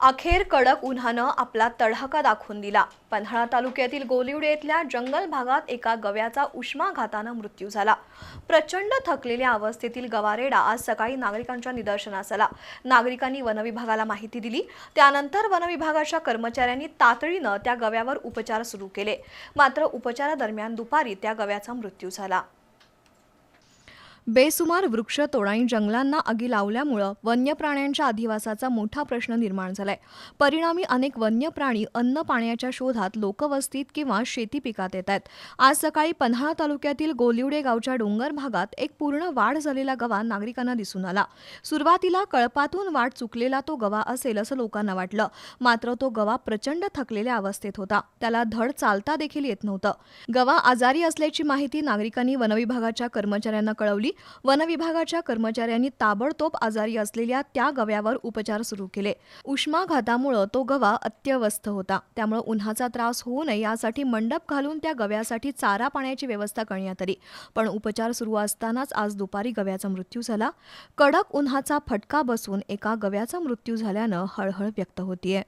अखेर कडक उन्हानं आपला तडाखा दाखवून दिला. पन्हाळा तालुक्यातील गोलिवडे येथल्या जंगल भागात एका गव्याचा उष्माघातानं मृत्यू झाला. प्रचंड थकलेल्या अवस्थेतील गवारेडा आज सकाळी नागरिकांच्या निदर्शनास आला. नागरिकांनी वनविभागाला माहिती दिली. त्यानंतर वनविभागाच्या कर्मचाऱ्यांनी तातडीनं त्या गव्यावर उपचार सुरू केले. मात्र उपचारादरम्यान दुपारी त्या गव्याचा मृत्यू झाला. बेसुमार वृक्ष तोडाई जंगलांना आगी लावल्यामुळं वन्य प्राण्यांच्या अधिवासाचा मोठा प्रश्न निर्माण झालाय. परिणामी अनेक वन्य प्राणी अन्न पाण्याच्या शोधात लोकवस्तीत किंवा शेती पिकात येत आहेत आज सकाळी पन्हाळा तालुक्यातील गोलिवडे गावच्या डोंगर भागात एक पूर्ण वाढ झालेला गवा नागरिकांना दिसून आला. सुरुवातीला कळपातून वाट चुकलेला तो गवा असेल असं लोकांना वाटलं. मात्र तो गवा प्रचंड थकलेल्या अवस्थेत होता. त्याला धड चालता देखील येत नव्हतं. गवा आजारी असल्याची माहिती नागरिकांनी वनविभागाच्या कर्मचाऱ्यांना कळवली. वनविभागाच्या कर्मचाऱ्यांनी ताबडतोब आजारी असलेल्या त्या गव्यावर उपचार सुरू केले. उष्माघातामुळं तो गवा अत्यवस्थ होता. त्यामुळे उन्हाचा त्रास होऊ नये यासाठी मंडप घालून त्या गव्यासाठी चारा पाण्याची व्यवस्था करण्यात आली. पण उपचार सुरू असतानाच आज दुपारी गव्याचा मृत्यू झाला. कडक उन्हाचा फटका बसून एका गव्याचा मृत्यू झाल्यानं हळहळ व्यक्त होतीये.